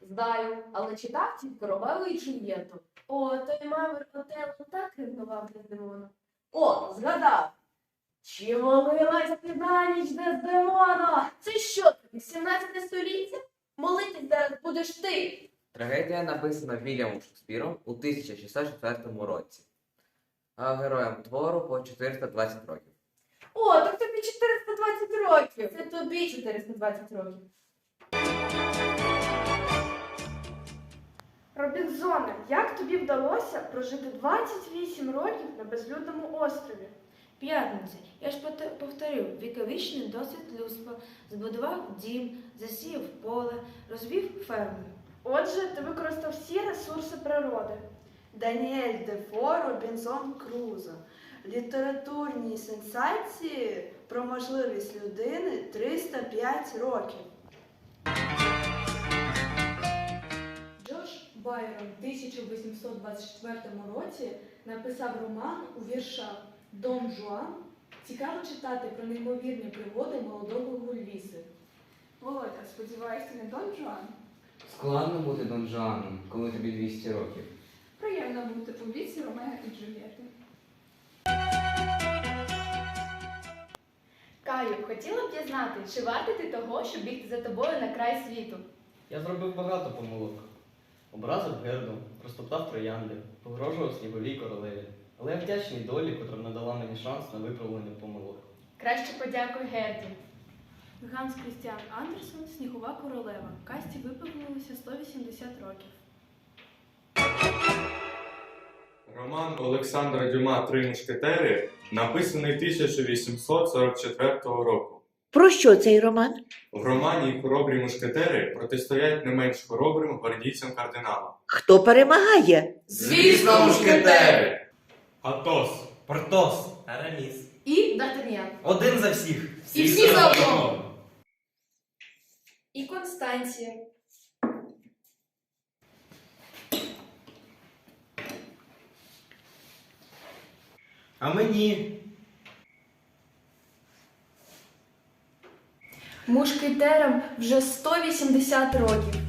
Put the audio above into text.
Знаю, але читав тільки Ромео і Джульєту. О, той мавр Отелло так ревнував Дездемону. О, згадав! Чи молилась ти на ніч Дездемона? Це що тобі, 17 століття? Молитись зараз будеш ти. Трагедія написана Вільямом Шекспіром у 1604 році. А героям твору по 420 років. О, так тобі 420 років. Це тобі 420 років. Робінзоне, як тобі вдалося прожити 28 років на безлюдному острові? П'ятниця. Я ж повторив віковічний досвід людства, збудував дім, засіяв поле, розвів ферму. Отже, ти використав всі ресурси природи. Даніель Дефо, Робінзон Крузо. Літературні сенсації про можливість людини 305 років. Байрон в 1824 році написав роман у віршах Дон Жуан. Цікаво читати про неймовірні пригоди молодого Гульвіси. Володя, сподіваюся, не Дон Жуан? Складно бути Дон Жуаном, коли тобі 200 років. Приємно бути у віці Ромео і Джульєти. Каю, хотіла б я знати, чи варто ти того, щоб бігти за тобою на край світу? Я зробив багато помилок. Образив герду, розтоптав троянди, погрожував сніговій королеві. Але я вдячний долі, котра надала мені шанс на виправлення помилок. Краще подякуй Герді. Ганс Крістіан Андерсон, Снігова королева. Касті виповнилося 180 років. Роман Олександра Дюма Три мушкетери написаний 1844 року. Про що цей роман? В романі хоробрі мушкетери протистоять не менш хоробрим гвардійцям кардинала. Хто перемагає? Звісно, мушкетери! Атос. Портос, Араміс. І Д'Артаньян. Один за всіх. І всі за одного. І Констанція. А мені. Мушкетерам вже 180 років.